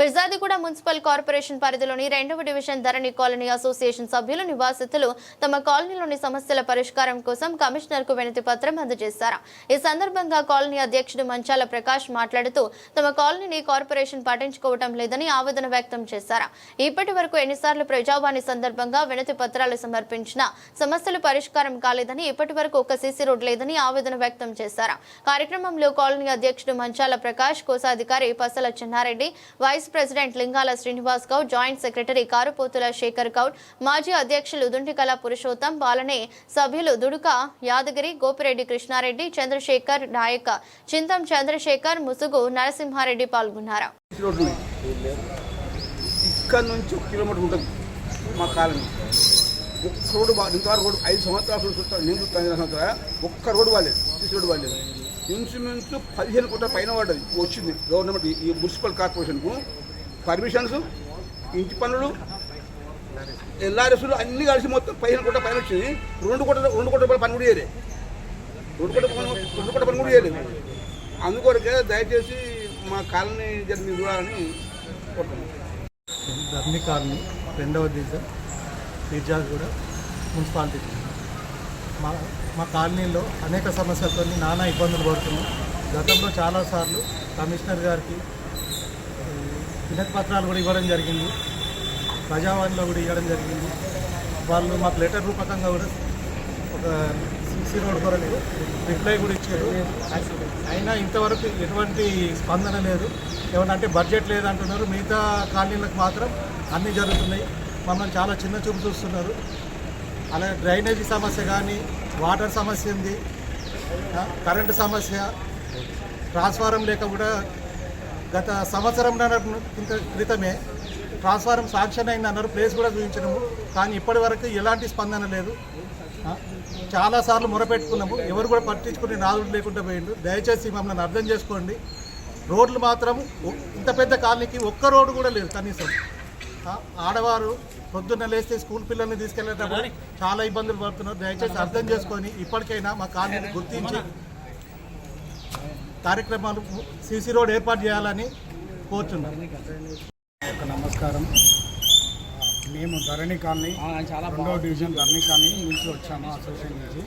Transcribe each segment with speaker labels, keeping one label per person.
Speaker 1: Peerzadiguda municipal corporation పరిధిలోని రెండవ division Dharani colony association సభ్యులు నివాసితులు తమ కాలనీలోని సమస్యల పరిష్కారం కోసం కమిషనర్కు వినతి పత్రం అందజేశారు. ఈ సందర్భంగా కాలనీ అధ్యక్షుడు మంచాల ప్రకాష్ మాట్లాడుతూ తమ కాలనీని కార్పొరేషన్ పట్టించుకోవటం లేదని ఆవేదన వ్యక్తం చేశారు. ఇప్పటి వరకు ఎన్నిసార్లు ప్రజావాణి సందర్భంగా వినతి పత్రాలు సమర్పించినా సమస్యలు పరిష్కారం కాలేదని ఇప్పటి వరకు ఒక సీసీ రోడ్ లేదని ఆవేదన వ్యక్తం చేశారు. కార్యక్రమంలో కాలనీ అధ్యక్షుడు మంచాల ప్రకాష్ కోశాధికారి Pasala Chennareddy vice president Lingala Srinivas Goud joint secretary Karupothula Shekhar Goud మాజీ అధ్యక్షులు దుంటికల పురుషోత్తం బాలనే సభ్యులు దుడుక యాదగిరి గోపిరెడ్డి కృష్ణారెడ్డి చంద్రశేఖర్ నాయక చింతం చంద్రశేఖర్ ముసుగు నరసింహారెడ్డి పాల్గొన్నారు.
Speaker 2: ఇక్కడ నుంచి ఒక కిలోమీటర్ ఉంటుంది మా కాలనీ. ఒక్క రోడ్డు బా ఇంతవరకు రోడ్డు ఐదు సంవత్సరాలు చూస్తాను నేను చూస్తాను సంవత్సరాలు. ఒక్క రోడ్డు బాగాలేదు సీసీ రోడ్డు బాగాలేదు ఇన్సూరెన్స్ పదిహేను కోట్ల పైన పడ్డది వచ్చింది. గవర్నమెంట్ ఈ మున్సిపల్ కార్పొరేషన్కు. పర్మిషన్స్ ఇంటి పనులు ఎల్ఆర్ఎస్లు అన్ని కలిసి మొత్తం పదిహేను కోట్ల పైన వచ్చింది. రెండు కోట్ల రెండు కోట్ల రూపాయల పని కూడా చేయలేదు రెండు కోట్ల పని రెండు కోట్ల పని కూడా చేయలేదు. అందుకొరకే దయచేసి మా కాలనీ జరిగిన చూడాలని కోరుతున్నాను
Speaker 3: ధర్ని కాలనీ రెండవ డివిజన్ ఫిర్జాజ్ కూడా మున్సిపాలిటీ. మా మా కాలనీలో అనేక సమస్యలతో నానా ఇబ్బందులు పడుతున్నాం. గతంలో చాలాసార్లు కమిషనర్ గారికి వినతి పత్రాలు కూడా ఇవ్వడం జరిగింది. ప్రజావాణిలో కూడా ఇవ్వడం జరిగింది. వాళ్ళు మాకు లెటర్ రూపకంగా కూడా ఒక సీసీ రోడ్ కొరకు రిప్లై కూడా ఇచ్చారు. అయినా ఇంతవరకు ఎటువంటి స్పందన లేదు. ఏమన్నా అంటే బడ్జెట్ లేదంటున్నారు. మిగతా కాలనీలకు మాత్రం అన్నీ జరుగుతున్నాయి. మమ్మల్ని చాలా చిన్న చూపు చూస్తున్నారు. అలాగే డ్రైనేజీ సమస్య కానీ వాటర్ సమస్య ఉంది. కరెంటు సమస్య ట్రాన్స్ఫారం లేక కూడా గత సంవత్సరం క్రితమే ట్రాన్స్ఫారం శాంక్షన్ అయింది అన్నారు ప్లేస్ కూడా చూపించినాము కానీ ఇప్పటి వరకు ఎలాంటి స్పందన లేదు. చాలాసార్లు మొరపెట్టుకున్నాము. ఎవరు కూడా పట్టించుకునే నాదుడు లేకుండా పోయిండు. దయచేసి మమ్మల్ని అర్థం చేసుకోండి. రోడ్లు మాత్రం ఇంత పెద్ద కాలనీకి ఒక్క రోడ్డు కూడా లేదు కనీసం. ఆడవారు పొద్దున్న లేస్తే స్కూల్ పిల్లల్ని తీసుకెళ్ళేటప్పుడు చాలా ఇబ్బందులు పడుతున్నారు. దయచేసి అర్థం చేసుకొని ఇప్పటికైనా మా కాలనీని గుర్తించి కార్యక్రమాలు సీసీ రోడ్ ఏర్పాటు చేయాలని కోరుతున్నాను
Speaker 4: ఒక నమస్కారం. మేము ధరణి కాలనీ రెండవ డివిజన్ ధరణి కాలనీ నుంచి వచ్చాము అసోసియేషన్ నుంచి.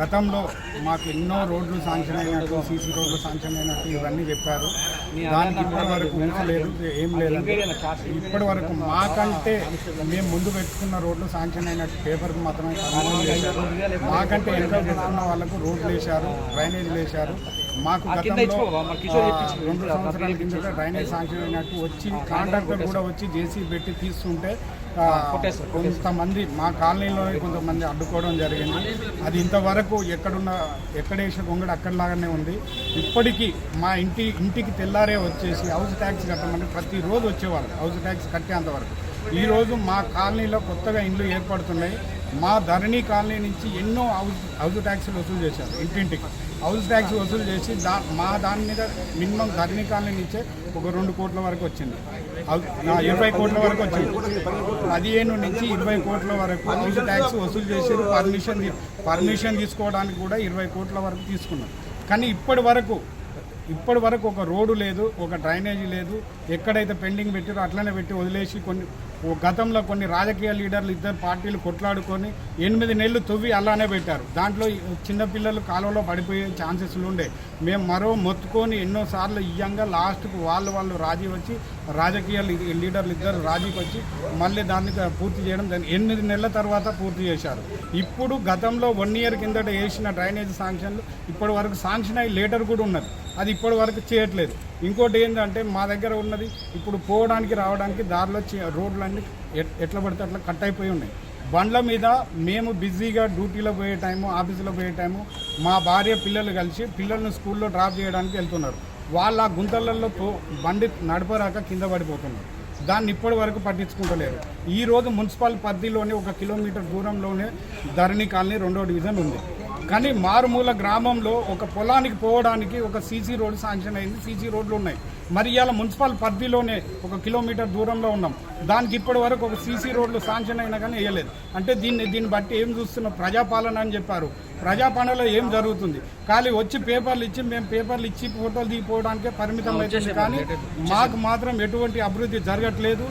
Speaker 4: గతంలో మాకు ఎన్నో రోడ్లు శాంక్షన్ అయినట్టు సీసీ రోడ్లు శాంక్షన్ అయినట్టు ఇవన్నీ చెప్పారు. దానికి ఇప్పటి వరకు లేదు ఏం లేదంటే ఇప్పటి వరకు మాకంటే మేము ముందు పెట్టుకున్న రోడ్లు శాంక్షన్ అయినట్టు పేపర్కి మాత్రమే చేశారు మాకంటే వెనక పెట్టుకున్న వాళ్ళకు రోడ్లు వేశారు డ్రైనేజీలు వేశారు. మాకు గతంలో రెండు సంవత్సరాల కిందట డ్రైనేజ్ శాంక్షన్ అయినట్టు వచ్చి కాంట్రాక్టర్ కూడా వచ్చి జేసీ పెట్టి తీస్తుంటే కొంతమంది మా కాలనీలోనే కొంతమంది అడ్డుకోవడం జరిగింది. అది ఇంతవరకు ఎక్కడున్న ఎక్కడ వేసిన కొంగడు అక్కడలాగానే ఉంది. ఇప్పటికీ మా ఇంటి ఇంటికి తెల్లారే వచ్చేసి హౌస్ ట్యాక్స్ కట్టమని ప్రతిరోజు వచ్చేవాళ్ళు హౌస్ ట్యాక్స్ కట్టేంతవరకు. ఈరోజు మా కాలనీలో కొత్తగా ఇండ్లు ఏర్పడుతున్నాయి. మా ధరణి కాలనీ నుంచి ఎన్నో హౌస్ హౌస్ ట్యాక్స్లు వసూలు చేశారు ఇంటింటికి. హౌస్ ట్యాక్స్ వసూలు చేసి దా మా దాని మీద మినిమం ధరణి కాలనీ నుంచే ఒక రెండు కోట్ల వరకు వచ్చింది. ఇరవై కోట్ల వరకు వచ్చింది. పదిహేను నుంచి ఇరవై కోట్ల వరకు హౌస్ ట్యాక్స్ వసూలు చేసారు పర్మిషన్ పర్మిషన్ తీసుకోవడానికి కూడా ఇరవై కోట్ల వరకు తీసుకున్నారు కానీ ఇప్పటి వరకు ఇప్పటి వరకు ఒక రోడ్డు లేదు ఒక డ్రైనేజీ లేదు. ఎక్కడైతే పెండింగ్ పెట్టారో అట్లనే పెట్టి వదిలేసి కొన్ని గతంలో కొన్ని రాజకీయ లీడర్లు ఇద్దరు పార్టీలు కొట్లాడుకొని ఎనిమిది నెలలు తవ్వి అలానే పెట్టారు. దాంట్లో చిన్నపిల్లలు కాలువలో పడిపోయే ఛాన్సెస్లు ఉండే. మేము మరో మొత్తుకొని ఎన్నోసార్లు ఇయ్యంగా లాస్ట్కు వాళ్ళు వాళ్ళు రాజీ వచ్చి రాజకీయ లీడర్లు ఇద్దరు రాజీకి వచ్చి మళ్ళీ దాన్ని పూర్తి చేయడం దాన్ని ఎనిమిది నెలల తర్వాత పూర్తి చేశారు. ఇప్పుడు గతంలో వన్ ఇయర్ కిందట వేసిన డ్రైనేజ్ శాంక్షన్లు ఇప్పటి వరకు శాంక్షన్ అయ్యి లేటర్ కూడా ఉన్నది. అది ఇప్పటి వరకు చేయట్లేదు. ఇంకోటి ఏంటంటే మా దగ్గర ఉన్నది ఇప్పుడు పోవడానికి రావడానికి దారిలో రోడ్లు బండ్లు ఎట్- ఎట్లా పడితే అట్లా కట్ అయిపోయి ఉన్నాయి. బండ్ల మీద మేము బిజీగా డ్యూటీలో పోయే టైము ఆఫీసులో పోయే టైము మా భార్య పిల్లలు కలిసి పిల్లల్ని స్కూల్లో డ్రాప్ చేయడానికి వెళ్తున్నారు. వాళ్ళ ఆ గుంతలలో పో బండి నడపరాక కింద పడిపోతున్నారు. దాన్ని ఇప్పటి వరకు పట్టించుకుంటలేరు. ఈరోజు మున్సిపల్ పరిధిలోనే ఒక కిలోమీటర్ దూరంలోనే ధరణి కాలనీ రెండో డివిజన్ ఉంది. కానీ మారుమూల గ్రామంలో ఒక పొలానికి పోవడానికి ఒక సీసీ రోడ్డు శాంక్షన్ అయింది. సీసీ రోడ్లు ఉన్నాయి. మరి ఇవాళ మున్సిపల్ పరిధిలోనే ఒక కిలోమీటర్ దూరంలో ఉన్నాం. దానికి ఇప్పటి వరకు ఒక సీసీ రోడ్లు శాంక్షన్ అయినా కానీ వేయలేదు. అంటే దీన్ని దీన్ని బట్టి ఏం చూస్తున్నాం ప్రజాపాలన అని చెప్పారు. ప్రజాపాలనలో ఏం జరుగుతుంది? ఖాళీ వచ్చి పేపర్లు ఇచ్చి మేము పేపర్లు ఇచ్చి ఫోటోలు దిగిపోవడానికే పరిమితం అవుతుంది. కానీ మాకు మాత్రం ఎటువంటి అభివృద్ధి జరగట్లేదు.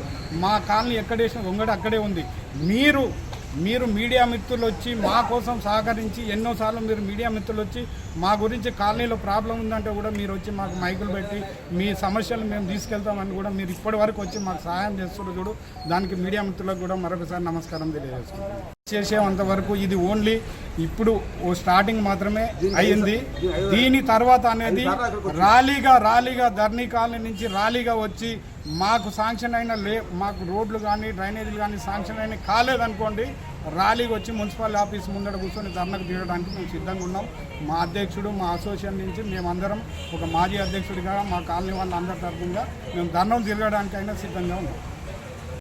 Speaker 4: మా కాలనీ ఎక్కడేసిన ఉంగడి అక్కడే ఉంది. మీరు మీరు మీడియా మిత్రులు వచ్చి మా కోసం సహకరించి ఎన్నోసార్లు మీరు మీడియా మిత్రులు వచ్చి మా గురించి కాలనీలో ప్రాబ్లం ఉందంటే కూడా మీరు వచ్చి మాకు మైకులు పెట్టి మీ సమస్యలు మేము తీసుకెళ్తామని కూడా మీరు ఇప్పటి వరకు వచ్చి మాకు సహాయం చేస్తున్నారు చూడు. దానికి మీడియా మిత్రులకు కూడా మరొకసారి నమస్కారం తెలియజేసుకుంటున్నాం. చేసేంత వరకు ఇది ఓన్లీ ఇప్పుడు ఓ స్టార్టింగ్ మాత్రమే అయ్యింది దీని తర్వాత అనేది ర్యాలీగా ర్యాలీగా ధర్నీ కాలనీ నుంచి ర్యాలీగా వచ్చి మాకు శాంక్షన్ అయిన లే మాకు రోడ్లు కానీ డ్రైనేజీలు కానీ శాంక్షన్ అయిన కాలేదనుకోండి ర్యాలీకి వచ్చి మున్సిపల్ ఆఫీస్ ముందర కూర్చొని ధర్నకు తీయడానికి మేము సిద్ధంగా ఉన్నాం. మా అధ్యక్షుడు మా అసోసియేషన్ నుంచి మేమందరం ఒక మాజీ అధ్యక్షుడిగా మా కాలనీ వాళ్ళందరి అందరి మేము ధర్నం తిరగడానికైనా సిద్ధంగా ఉన్నాం.